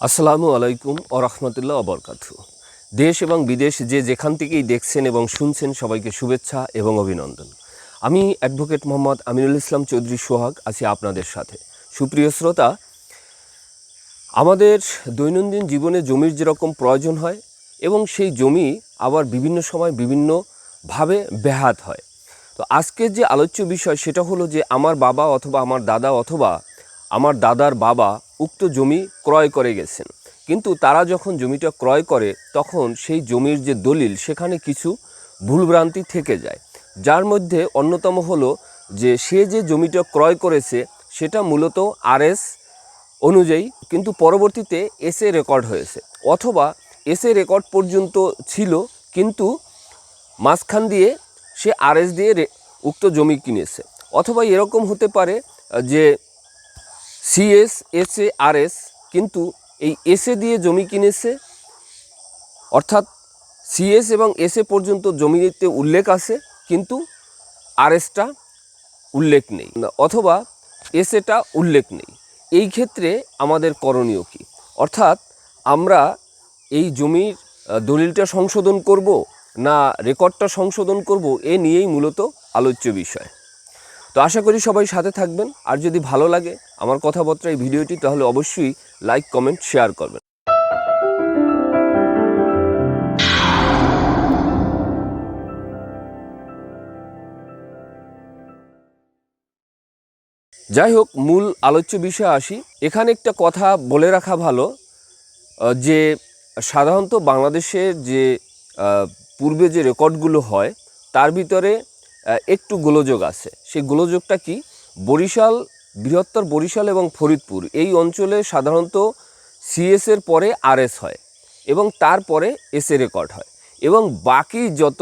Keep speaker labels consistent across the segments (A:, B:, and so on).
A: আসসালামু আলাইকুম ও রহমতুল্লাহ অবরকাতু দেশ এবং বিদেশ যে যেখান থেকেই দেখছেন এবং শুনছেন সবাইকে শুভেচ্ছা এবং অভিনন্দন। আমি অ্যাডভোকেট মোহাম্মদ আমিনুল ইসলাম চৌধুরী সোহাগ, আছি আপনাদের সাথে। সুপ্রিয় শ্রোতা, আমাদের দৈনন্দিন জীবনে জমির যেরকম প্রয়োজন হয় এবং সেই জমি আবার বিভিন্ন সময় বিভিন্নভাবে ব্যাহাত হয়। তো আজকের যে আলোচ্য বিষয় সেটা হলো যে আমার বাবা অথবা আমার দাদা অথবা আমার দাদার বাবা উক্ত জমি ক্রয় করে গেছেন। কিন্তু তারা যখন জমিটা ক্রয় করে, তখন সেই জমির যে দলিল, সেখানে কিছু ভুলভ্রান্তি থেকে যায়। যার মধ্যে অন্যতম হলো যে, সে যে জমিটা ক্রয় করেছে, সেটা মূলত আরএস অনুযায়ী, কিন্তু পরবর্তীতে এসএ রেকর্ড হয়েছে। অথবা এসএ রেকর্ড পর্যন্ত ছিল, কিন্তু মাঝখান দিয়ে সে আরএস দিয়ে উক্ত জমি কিনেছে। অথবা এরকম হতে পারে যে সিএস এসএ আরএস কিন্তু এই এসএ দিয়ে জমি কিনেছে, অর্থাৎ সিএস এবং এসএ পর্যন্ত জমিতে উল্লেখ আছে, কিন্তু আরএসটা উল্লেখ নেই, অথবা এসএটা উল্লেখ নেই। এই ক্ষেত্রে আমাদের করণীয় কি? অর্থাৎ আমরা এই জমির দলিলটা সংশোধন করব না রেকর্ডটা সংশোধন করব, এ নিয়েই মূলত আলোচ্য বিষয়। তো আশা করি সবাই সাথে থাকবেন। আর যদি ভালো লাগে আমার কথাবার্তা, এই ভিডিওটি, তাহলে অবশ্যই লাইক, কমেন্ট, শেয়ার করবেন। যাই হোক, মূল আলোচ্য বিষয়ে আসি। এখানে একটা কথা বলে রাখা ভালো যে সাধারণত বাংলাদেশের যে পূর্বে যে রেকর্ডগুলো হয়, তার ভিতরে একটু গোলযোগ আছে। সেই গোলযোগটা কি? বরিশাল, বৃহত্তর বরিশাল এবং ফরিদপুর, এই অঞ্চলে সাধারণত সিএসের পরে আরএস হয় এবং তারপরে এসএ রেকর্ড হয় এবং বাকি যত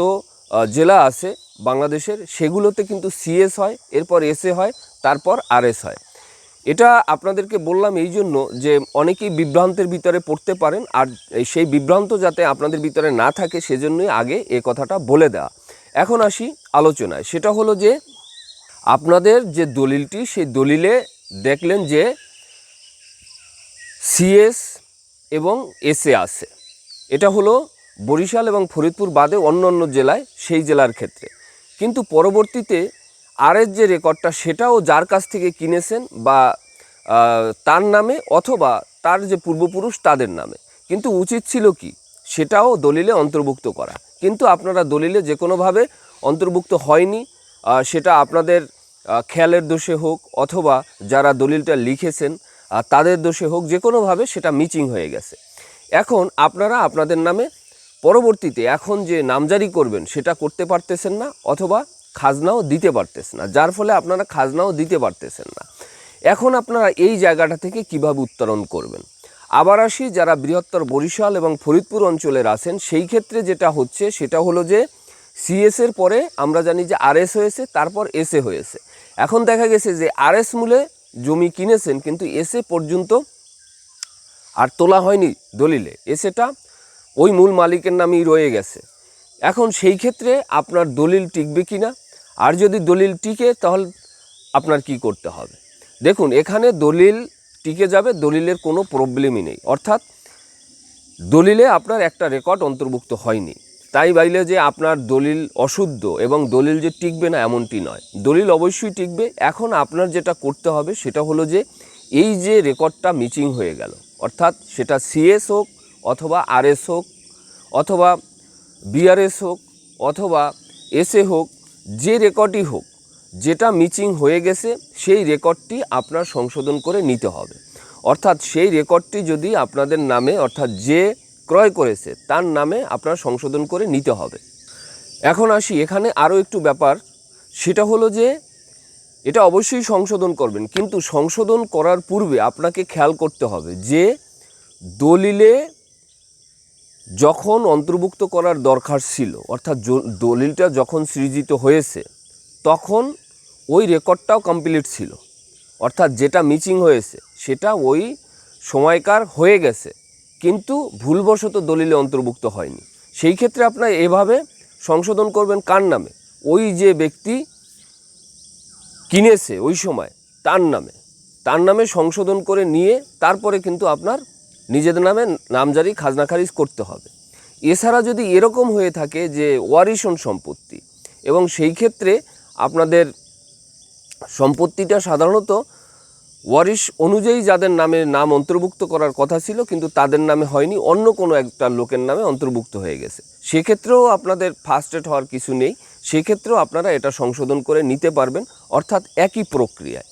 A: জেলা আছে বাংলাদেশের, সেগুলোতে কিন্তু সিএস হয়, এরপর এসএ হয়, তারপর আরএস হয়। এটা আপনাদেরকে বললাম এই জন্য যে অনেকেই বিভ্রান্তের ভিতরে পড়তে পারেন আর সেই বিভ্রান্ত যাতে আপনাদের ভিতরে না থাকে, সেজন্যই আগে এ কথাটা বলে দেওয়া। এখন আসি আলোচনায়। সেটা হলো যে আপনাদের যে দলিলটি, সেই দলিলে দেখলেন যে সিএস এবং এসএ আছে। এটা হলো বরিশাল এবং ফরিদপুর বাদে অন্য অন্য জেলায় সেই জেলার ক্ষেত্রে। কিন্তু পরবর্তীতে আরের যে রেকর্ডটা, সেটাও যার কাছ থেকে কিনেছেন বা তার নামে অথবা তার যে পূর্বপুরুষ, তাদের নামে। কিন্তু উচিত ছিল কি? সেটাও দলিলে অন্তর্ভুক্ত করা। কিন্তু আপনারা দলিলে যে কোনোভাবে অন্তর্ভুক্ত হয়নি সেটা আপনাদের খেয়ালের দোষে হোক অথবা যারা দলিলটা লিখেছেন তাদের দোষে হোক যে কোনোভাবে সেটা মিচিং হয়ে গেছে। এখন আপনারা আপনাদের নামে পরবর্তীতে এখন যে নামজারি করবেন, সেটা করতে পারতেছেন না অথবা খাজনাও দিতে পারতেছেন না, যার ফলে আপনারা খাজনাও দিতে পারতেছেন না। এখন আপনারা এই জায়গাটা থেকে কীভাবে উত্তরণ করবেন? আবার আসি, যারা বৃহত্তর বরিশাল এবং ফরিদপুর অঞ্চলের আছেন, সেই ক্ষেত্রে যেটা হচ্ছে, সেটা হলো যে সিএস এর পরে আমরা জানি যে আরএস হয়েছে, তারপর এসএ হয়েছে। এখন দেখা গেছে যে আরএস মূলে জমি কিনেছেন, কিন্তু এসএ পর্যন্ত আর তোলা হয়নি দলিলে। এ সেটা ওই মূল মালিকের নামেই রয়ে গেছে। এখন সেই ক্ষেত্রে আপনার দলিল টিকবে কি না আর যদি দলিল টিকে, তাহলে আপনার কি করতে হবে? দেখুন, এখানে দলিল টিকে যাবে, দলিলের কোনো প্রবলেমই নেই। অর্থাৎ, দলিলে আপনার একটা রেকর্ড অন্তর্ভুক্ত হয়নি। তাই বাইলে যে আপনার দলিল অশুদ্ধ এবং দলিল যে টিকবে না, এমনটি নয়। দলিল অবশ্যই টিকবে। এখন আপনার যেটা করতে হবে, সেটা হলো যে, এই যে রেকর্ডটা মিচিং হয়ে গেল, অর্থাৎ সেটা সিএস হোক, অথবা আরএস হোক, অথবা বিআরএস হোক, অথবা এসএ হোক, যে রেকর্ডই হোক যেটা মিচিং হয়ে গেছে, সেই রেকর্ডটি আপনার সংশোধন করে নিতে হবে। অর্থাৎ সেই রেকর্ডটি যদি আপনাদের নামে, অর্থাৎ যে ক্রয় করেছে, তার নামে আপনার সংশোধন করে নিতে হবে। এখন আসি, এখানে আরও একটু ব্যাপার। সেটা হলো যে, এটা অবশ্যই সংশোধন করবেন, কিন্তু সংশোধন করার পূর্বে আপনাকে খেয়াল করতে হবে যে, দলিলে যখন অন্তর্ভুক্ত করার দরকার ছিল, অর্থাৎ দলিলটা যখন সৃজিত হয়েছে, তখন ওই রেকর্ডটাও কমপ্লিট ছিল। অর্থাৎ যেটা মিচিং হয়েছে, সেটা ওই সময়কার হয়ে গেছে। কিন্তু ভুলবশত দলিলে অন্তর্ভুক্ত হয়নি। সেই ক্ষেত্রে আপনার এভাবে সংশোধন করবেন কার নামে? ওই যে ব্যক্তি কিনেছে ওই সময়, তার নামে। তার নামে সংশোধন করে নিয়ে তারপরে কিন্তু আপনার নিজেদের নামে নামজারি, খাজনা খারিজ করতে হবে। এছাড়া যদি এরকম হয়ে থাকে যে ওয়ারিশন সম্পত্তি এবং সেই ক্ষেত্রে আপনাদের সম্পত্তিটা সাধারণত ওয়ারিশ অনুযায়ী যাদের নামে নাম অন্তর্ভুক্ত করার কথা ছিল, কিন্তু তাদের নামে হয়নি, অন্য কোনো একটা লোকের নামে অন্তর্ভুক্ত হয়ে গেছে। সেক্ষেত্রেও আপনাদের ফার্স্ট এড হওয়ার কিছু নেই, সেক্ষেত্রেও আপনারা এটা সংশোধন করে নিতে পারবেন, অর্থাৎ একই প্রক্রিয়ায়।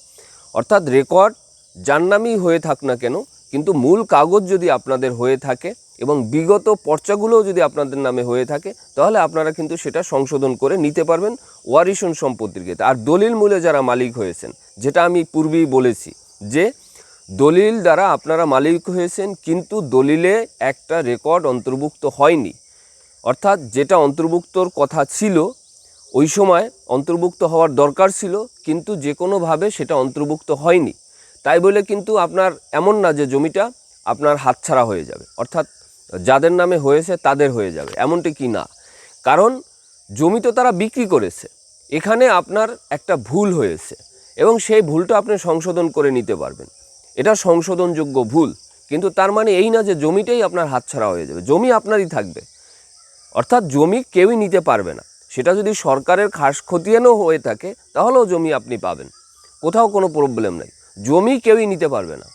A: অর্থাৎ রেকর্ড যার নামেই হয়ে থাক না কেন কিন্তু মূল কাগজ যদি আপনাদের হয়ে থাকে এবং বিগত পর্চাগুলোও যদি আপনাদের নামে হয়ে থাকে, তাহলে আপনারা কিন্তু সেটা সংশোধন করে নিতে পারবেন ওয়ারিশন সম্পত্তির ক্ষেত্রে। আর দলিল মূলে যারা মালিক হয়েছেন, যেটা আমি পূর্বেই বলেছি যে দলিল দ্বারা আপনারা মালিক হয়েছেন, কিন্তু দলিলে একটা রেকর্ড অন্তর্ভুক্ত হয়নি। অর্থাৎ যেটা অন্তর্ভুক্তর কথা ছিল, ওই সময় অন্তর্ভুক্ত হওয়ার দরকার ছিল, কিন্তু যে কোনোভাবে সেটা অন্তর্ভুক্ত হয়নি। তাই বলে কিন্তু আপনার এমন না যে জমিটা আপনার হাতছাড়া হয়ে যাবে। অর্থাৎ যাদের নামে হয়েছে তাদের হয়ে যাবে, এমনটি কি না? কারণ জমি তো তারা বিক্রি করেছে, এখানে আপনার একটা ভুল হয়েছে এবং সেই ভুলটা আপনি সংশোধন করে নিতে পারবেন। এটা সংশোধনযোগ্য ভুল, কিন্তু তার মানে এই না যে জমিটাই আপনার হাতছাড়া হয়ে যাবে, জমি আপনারই থাকবে। অর্থাৎ জমি কেউই নিতে পারবে না। সেটা যদি সরকারের খাস খতিয়ানও হয়ে থাকে, তাহলেও জমি আপনি পাবেন। কোথাও কোনো প্রবলেম নেই। জমি কেউই নিতে পারবে না।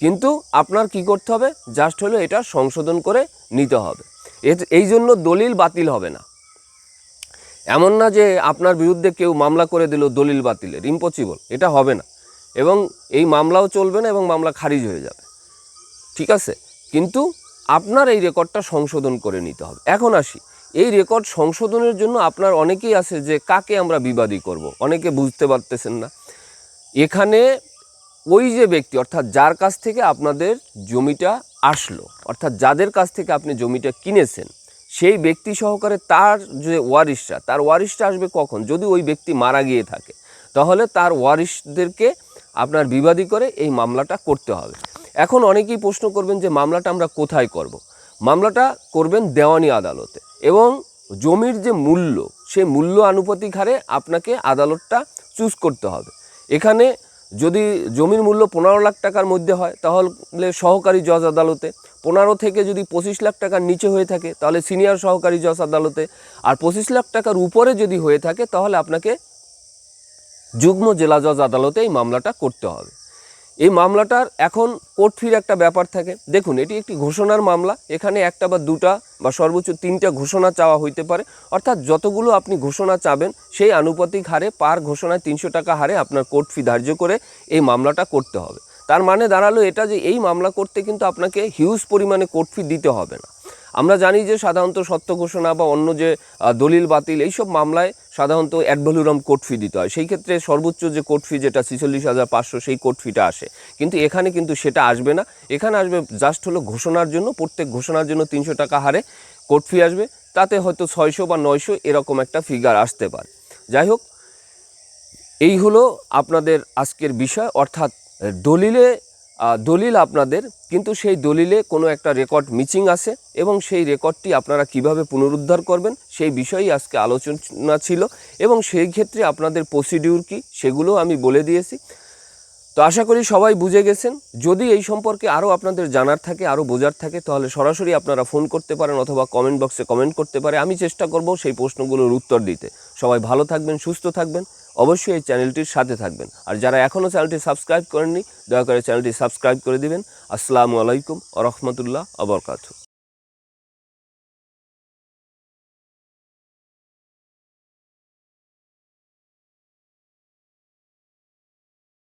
A: কিন্তু আপনার কি করতে হবে? জাস্ট হলো এটা সংশোধন করে নিতে হবে। এই জন্য দলিল বাতিল হবে না। এমন না যে আপনার বিরুদ্ধে কেউ মামলা করে দিল দলিল বাতিলের ইম্পসিবল এটা হবে না। এবং এই মামলাও চলবে না এবং মামলা খারিজ হয়ে যাবে। ঠিক আছে? কিন্তু আপনার এই রেকর্ডটা সংশোধন করে নিতে হবে। এখন আসি। এই রেকর্ড সংশোধনের জন্য আপনার অনেকেই আছে যে কাকে আমরা বিবাদী করব? অনেকে বুঝতে পারতেছেন না। এখানে ওই যে ব্যক্তি, অর্থাৎ যার কাছ থেকে আপনাদের জমিটা আসলো, অর্থাৎ যাদের কাছ থেকে আপনি জমিটা কিনেছেন, সেই ব্যক্তি সহকারে তার যে ওয়ারিশটা তার ওয়ারিশটা আসবে কখন? যদি ওই ব্যক্তি মারা গিয়ে থাকে, তাহলে তার ওয়ারিশদেরকে আপনার বিবাদী করে এই মামলাটা করতে হবে। এখন অনেকেই প্রশ্ন করবেন যে মামলাটা আমরা কোথায় করব। মামলাটা করবেন দেওয়ানি আদালতে এবং জমির যে মূল্য সেই মূল্য আনুপাতিক হারে আপনাকে আদালতটা চুজ করতে হবে। এখানে যদি জমির মূল্য পনেরো লাখ টাকার মধ্যে হয়, তাহলে সহকারী জজ আদালতে। পনেরো থেকে যদি পঁচিশ লাখ টাকার নিচে হয়ে থাকে, তাহলে সিনিয়র সহকারী জজ আদালতে। আর পঁচিশ লাখ টাকার উপরে যদি হয়ে থাকে, তাহলে আপনাকে যুগ্ম জেলা জজ আদালতে এই মামলাটা করতে হবে। এই মামলাটার এখন কোর্ট ফির একটা ব্যাপার থাকে। দেখুন, এটি একটি ঘোষণার মামলা। এখানে একটা বা দুটা বা সর্বোচ্চ তিনটা ঘোষণা চাওয়া হইতে পারে। অর্থাৎ যতগুলো আপনি ঘোষণা চাবেন, সেই আনুপাতিক হারে, পার ঘোষণায় তিনশো টাকা হারে আপনার কোর্ট ফি ধার্য করে এই মামলাটা করতে হবে। তার মানে দাঁড়াল এটা যে এই মামলা করতে কিন্তু আপনাকে হিউজ পরিমাণে কোর্ট ফি দিতে হবে না। আমরা জানি যে সাধারণত সত্য ঘোষণা বা অন্য যে দলিল বাতিল, এইসব মামলায় সাধারণত অ্যাডভ্যালুরাম কোর্ট ফি দিতে হয়। সেই ক্ষেত্রে সর্বোচ্চ যে কোর্ট ফি যেটা ছিচল্লিশ হাজার পাঁচশো, সেই কোর্ট ফিটা আসে। কিন্তু এখানে কিন্তু সেটা আসবে না। এখানে আসবে জাস্ট হলো ঘোষণার জন্য, প্রত্যেক ঘোষণার জন্য তিনশো টাকা হারে কোর্ট ফি আসবে। তাতে হয়তো ছয়শো বা নয়শো এরকম একটা ফিগার আসতে পারে। যাই হোক, এই হলো আপনাদের আজকের বিষয়। অর্থাৎ দলিলে দলিল আপনাদের, কিন্তু সেই দলিলে কোনো একটা রেকর্ড মিচিং আছে এবং সেই রেকর্ডটি আপনারা কীভাবে পুনরুদ্ধার করবেন সেই বিষয়েই আজকে আলোচনা ছিল এবং সেই ক্ষেত্রে আপনাদের প্রসিডিউর কি সেগুলো আমি বলে দিয়েছি। তো আশা করি সবাই বুঝে গেছেন। যদি এই সম্পর্কে আরও আপনাদের জানার থাকে, আরও বোঝার থাকে, তাহলে সরাসরি আপনারা ফোন করতে পারেন অথবা কমেন্ট বক্সে কমেন্ট করতে পারে। আমি চেষ্টা করব সেই প্রশ্নগুলোর উত্তর দিতে। সবাই ভালো থাকবেন, সুস্থ থাকবেন। অবশ্যই এই চ্যানেলটির সাথে থাকবেন। আর যারা এখনও চ্যানেলটি সাবস্ক্রাইব করেননি, দয়া করে চ্যানেলটি সাবস্ক্রাইব করে দিবেন। আসসালামু আলাইকুম আ রহমতুল্লাহ আবরকাতু